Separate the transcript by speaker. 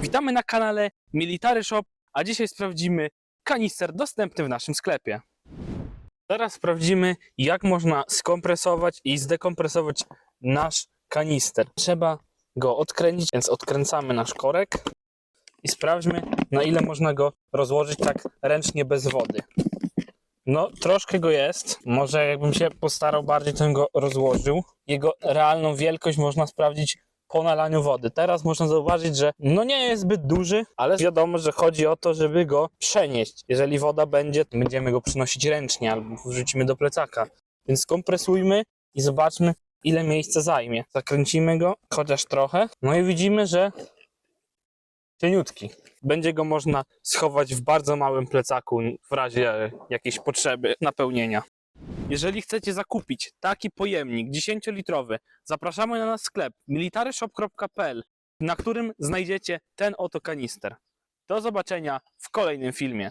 Speaker 1: Witamy na kanale Military Shop, a dzisiaj sprawdzimy kanister dostępny w naszym sklepie. Teraz sprawdzimy, jak można skompresować i zdekompresować nasz kanister. Trzeba go odkręcić, więc odkręcamy nasz korek i sprawdźmy, na ile można go rozłożyć tak ręcznie bez wody. No, troszkę go jest. Może jakbym się postarał bardziej, to bym go rozłożył. Jego realną wielkość można sprawdzić po nalaniu wody. Teraz można zauważyć, że no nie jest zbyt duży, ale wiadomo, że chodzi o to, żeby go przenieść. Jeżeli woda będzie, będziemy go przynosić ręcznie albo wrzucimy do plecaka. Więc kompresujmy i zobaczmy, ile miejsca zajmie. Zakręcimy go chociaż trochę. No i widzimy, że cieniutki. Będzie go można schować w bardzo małym plecaku w razie jakiejś potrzeby napełnienia. Jeżeli chcecie zakupić taki pojemnik 10-litrowy, zapraszamy na nasz sklep militaryshop.pl, na którym znajdziecie ten oto kanister. Do zobaczenia w kolejnym filmie.